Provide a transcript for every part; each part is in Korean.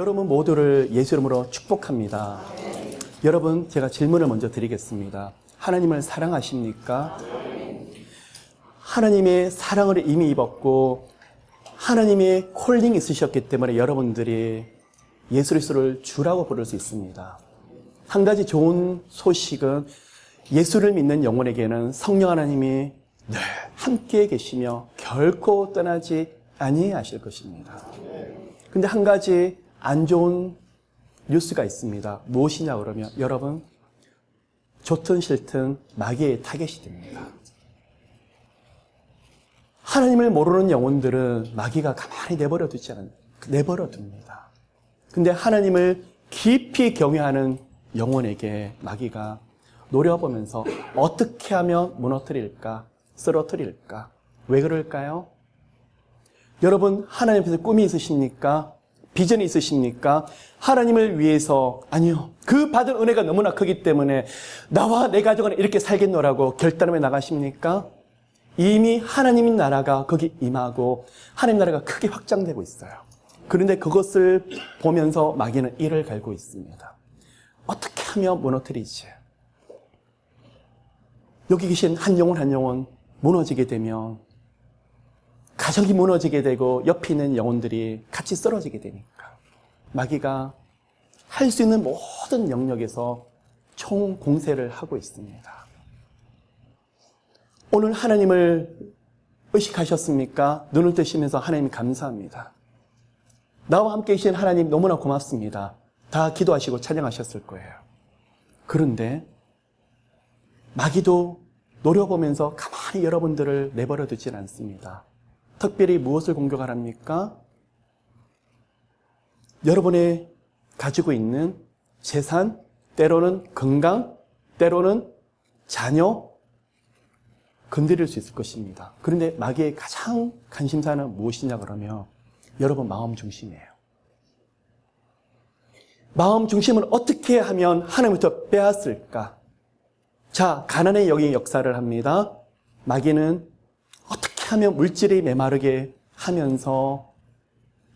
여러분 모두를 예수 이름으로 축복합니다. 여러분, 제가 질문을 먼저 드리겠습니다. 하나님을 사랑하십니까? 하나님의 사랑을 이미 입었고 하나님의 콜링이 있으셨기 때문에 여러분들이 예수 그리스도를 주라고 부를 수 있습니다. 한 가지 좋은 소식은 예수를 믿는 영혼에게는 성령 하나님이 늘 함께 계시며 결코 떠나지 아니하실 것입니다. 근데 한 가지 안 좋은 뉴스가 있습니다. 무엇이냐 그러면 여러분 좋든 싫든 마귀의 타겟이 됩니다. 하나님을 모르는 영혼들은 마귀가 가만히 내버려 두지 않은 내버려 둡니다. 근데 하나님을 깊이 경외하는 영혼에게 마귀가 노려보면서 어떻게 하면 무너뜨릴까, 쓰러뜨릴까? 왜 그럴까요? 여러분, 하나님 앞에서 꿈이 있으십니까? 비전이 있으십니까? 하나님을 위해서, 아니요. 그 받은 은혜가 너무나 크기 때문에 나와 내 가족은 이렇게 살겠노라고 결단하며 나가십니까? 이미 하나님의 나라가 거기 임하고 하나님 나라가 크게 확장되고 있어요. 그런데 그것을 보면서 마귀는 이를 갈고 있습니다. 어떻게 하면 무너뜨리지? 여기 계신 한 영혼 한 영혼 무너지게 되면 가정이 무너지게 되고 옆에 있는 영혼들이 같이 쓰러지게 되니까 마귀가 할 수 있는 모든 영역에서 총 공세를 하고 있습니다. 오늘 하나님을 의식하셨습니까? 눈을 뜨시면서 하나님 감사합니다. 나와 함께 계신 하나님 너무나 고맙습니다. 다 기도하시고 찬양하셨을 거예요. 그런데 마귀도 노려보면서 가만히 여러분들을 내버려 두진 않습니다. 특별히 무엇을 공격하랍니까? 여러분의 가지고 있는 재산, 때로는 건강, 때로는 자녀, 건드릴 수 있을 것입니다. 그런데 마귀의 가장 관심사는 무엇이냐 그러면 여러분 마음 중심이에요. 마음 중심을 어떻게 하면 하나님부터 빼앗을까? 자, 가난의 영의 역사를 합니다. 마귀는 하면 물질이 메마르게 하면서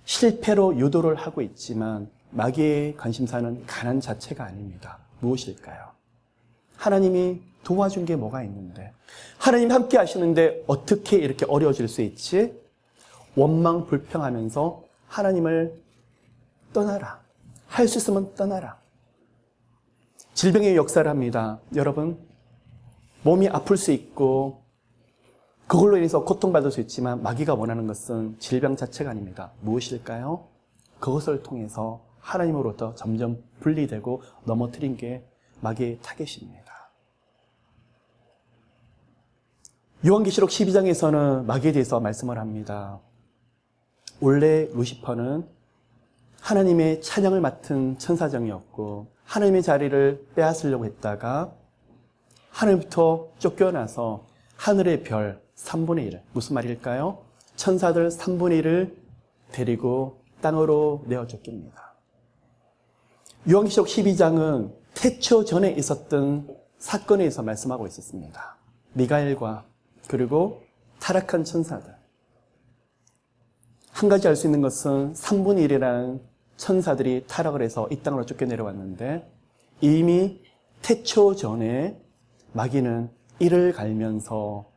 실패로 유도를 하고 있지만 마귀의 관심사는 가난 자체가 아닙니다. 무엇일까요? 하나님이 도와준 게 뭐가 있는데 하나님 함께 하시는데 어떻게 이렇게 어려워질 수 있지? 원망 불평하면서 하나님을 떠나라. 할 수 있으면 떠나라. 질병의 역사를 합니다. 여러분, 몸이 아플 수 있고 그걸로 인해서 고통받을 수 있지만 마귀가 원하는 것은 질병 자체가 아닙니다. 무엇일까요? 그것을 통해서 하나님으로부터 점점 분리되고 넘어뜨린 게 마귀의 타겟입니다. 요한계시록 12장에서는 마귀에 대해서 말씀을 합니다. 원래 루시퍼는 하나님의 찬양을 맡은 천사장이었고 하나님의 자리를 빼앗으려고 했다가 하늘부터 쫓겨나서 하늘의 별 3분의 1, 무슨 말일까요? 천사들 3분의 1을 데리고 땅으로 내어 쫓깁니다. 요한계시록 12장은 태초 전에 있었던 사건에 대해서 말씀하고 있었습니다. 미가엘과 그리고 타락한 천사들. 한 가지 알 수 있는 것은 3분의 1이라는 천사들이 타락을 해서 이 땅으로 쫓겨 내려왔는데 이미 태초 전에 마귀는 이를 갈면서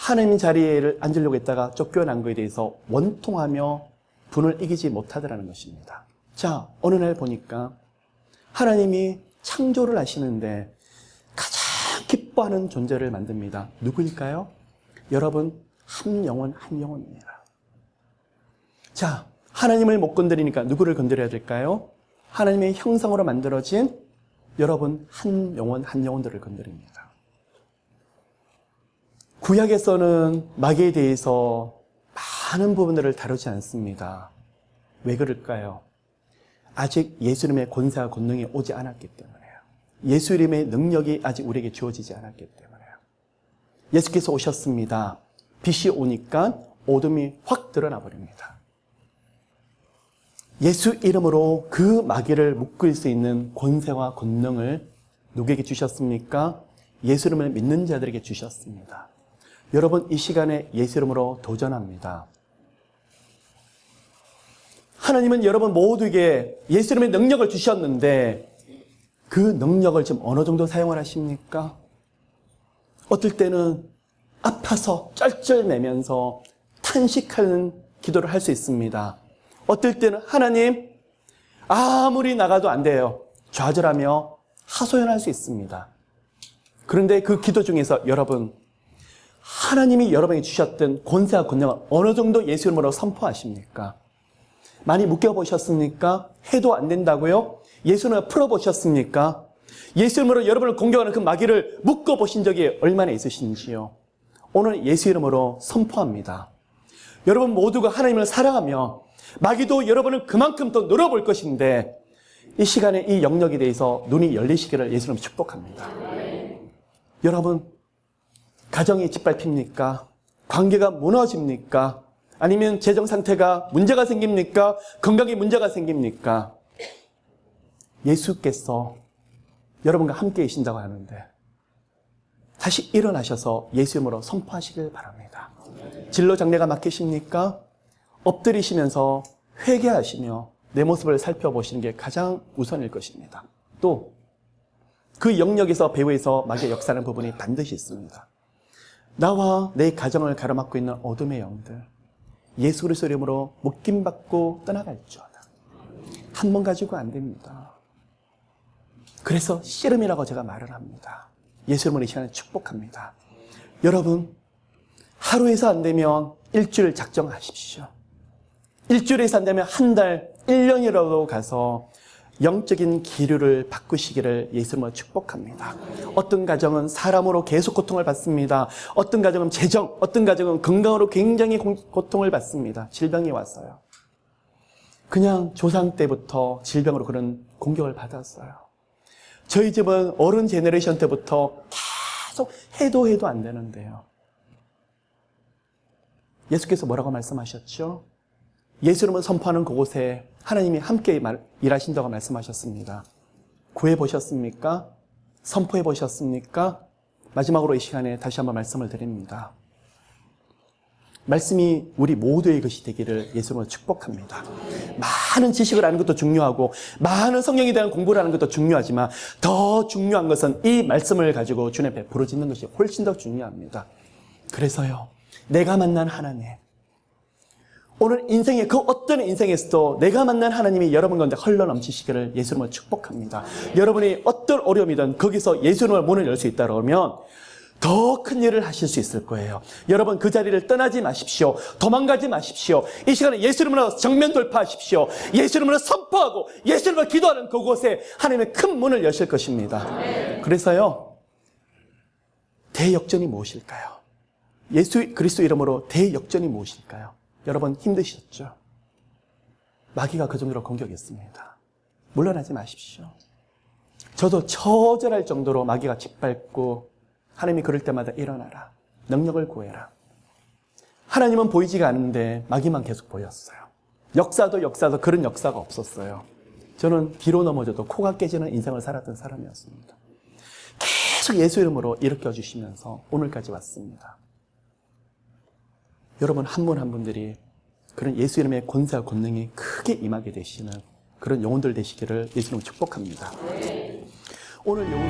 하나님 자리에 앉으려고 했다가 쫓겨난 것에 대해서 원통하며 분을 이기지 못하더라는 것입니다. 자, 어느 날 보니까 하나님이 창조를 하시는데 가장 기뻐하는 존재를 만듭니다. 누구일까요? 여러분, 한 영혼, 한 영혼입니다. 자, 하나님을 못 건드리니까 누구를 건드려야 될까요? 하나님의 형상으로 만들어진 여러분, 한 영혼, 한 영혼들을 건드립니다. 구약에서는 마귀에 대해서 많은 부분들을 다루지 않습니다. 왜 그럴까요? 아직 예수 이름의 권세와 권능이 오지 않았기 때문에요. 예수 이름의 능력이 아직 우리에게 주어지지 않았기 때문에요. 예수께서 오셨습니다. 빛이 오니까 어둠이 확 드러나 버립니다. 예수 이름으로 그 마귀를 묶을 수 있는 권세와 권능을 누구에게 주셨습니까? 예수 이름을 믿는 자들에게 주셨습니다. 여러분 이 시간에 예수 이름으로 도전합니다. 하나님은 여러분 모두에게 예수 이름의 능력을 주셨는데 그 능력을 지금 어느 정도 사용을 하십니까? 어떨 때는 아파서 쩔쩔매면서 탄식하는 기도를 할 수 있습니다. 어떨 때는 하나님 아무리 나가도 안 돼요. 좌절하며 하소연할 수 있습니다. 그런데 그 기도 중에서 여러분 하나님이 여러분에게 주셨던 권세와 권능을 어느 정도 예수 이름으로 선포하십니까? 많이 묶여보셨습니까? 해도 안 된다고요? 예수님을 풀어보셨습니까? 예수 이름으로 여러분을 공격하는 그 마귀를 묶어보신 적이 얼마나 있으신지요? 오늘 예수 이름으로 선포합니다. 여러분 모두가 하나님을 사랑하며 마귀도 여러분을 그만큼 더 늘어볼 것인데 이 시간에 이 영역에 대해서 눈이 열리시기를 예수님 축복합니다. 여러분 가정이 짓밟힙니까? 관계가 무너집니까? 아니면 재정 상태가 문제가 생깁니까? 건강에 문제가 생깁니까? 예수께서 여러분과 함께 계신다고 하는데 다시 일어나셔서 예수 이름으로 선포하시길 바랍니다. 진로 장례가 막히십니까? 엎드리시면서 회개하시며 내 모습을 살펴보시는 게 가장 우선일 것입니다. 또 그 영역에서 배후에서 마귀의 역사하는 부분이 반드시 있습니다. 나와 내 가정을 가로막고 있는 어둠의 영들 예수 그리스도 이름으로 묶임 받고 떠나갈지어다. 한 번 가지고 안 됩니다. 그래서 씨름이라고 제가 말을 합니다. 예수 이름으로 이 시간에 축복합니다. 여러분 하루에서 안 되면 일주일 작정하십시오. 일주일에서 안 되면 한 달, 1년이라도 가서 영적인 기류를 바꾸시기를 예수님으로 축복합니다. 어떤 가정은 사람으로 계속 고통을 받습니다. 어떤 가정은 재정, 어떤 가정은 건강으로 굉장히 고- 고통을 받습니다. 질병이 왔어요. 그냥 조상 때부터 질병으로 그런 공격을 받았어요. 저희 집은 어른 제너레이션 때부터 계속 해도 해도 안 되는데요. 예수께서 뭐라고 말씀하셨죠? 예수 이름을 선포하는 그곳에 하나님이 함께 말- 일하신다고 말씀하셨습니다. 구해 보셨습니까? 선포해 보셨습니까? 마지막으로 이 시간에 다시 한번 말씀을 드립니다. 말씀이 우리 모두의 것이 되기를 예수님으로 축복합니다. 많은 지식을 아는 것도 중요하고 많은 성령에 대한 공부를 하는 것도 중요하지만 더 중요한 것은 이 말씀을 가지고 주님 앞에 부르짖는 것이 훨씬 더 중요합니다. 그래서요. 내가 만난 하나님 오늘 인생의 그 어떤 인생에서도 내가 만난 하나님이 여러분 가운데 흘러 넘치시기를 예수 님을 축복합니다. 여러분이 어떤 어려움이든 거기서 예수 님을 문을 열 수 있다 그러면 더큰 일을 하실 수 있을 거예요. 여러분 그 자리를 떠나지 마십시오. 도망가지 마십시오. 이 시간에 예수님으로 정면 돌파하십시오. 예수님으로 선포하고 예수님으로 기도하는 그곳에 하나님의 큰 문을 여실 것입니다. 그래서요. 대역전이 무엇일까요? 예수 그리스도 이름으로 대역전이 무엇일까요? 여러분 힘드셨죠? 마귀가 그 정도로 공격했습니다. 물러나지 마십시오. 저도 처절할 정도로 마귀가 짓밟고 하나님이 그럴 때마다 일어나라. 능력을 구해라. 하나님은 보이지가 않는데 마귀만 계속 보였어요. 역사도 역사도 그런 역사가 없었어요. 저는 뒤로 넘어져도 코가 깨지는 인생을 살았던 사람이었습니다. 계속 예수 이름으로 일으켜 주시면서 오늘까지 왔습니다. 여러분 한 분 한 분들이 그런 예수 이름의 권세와 권능이 크게 임하게 되시는 그런 영혼들 되시기를 예수님 축복합니다. 오늘 영혼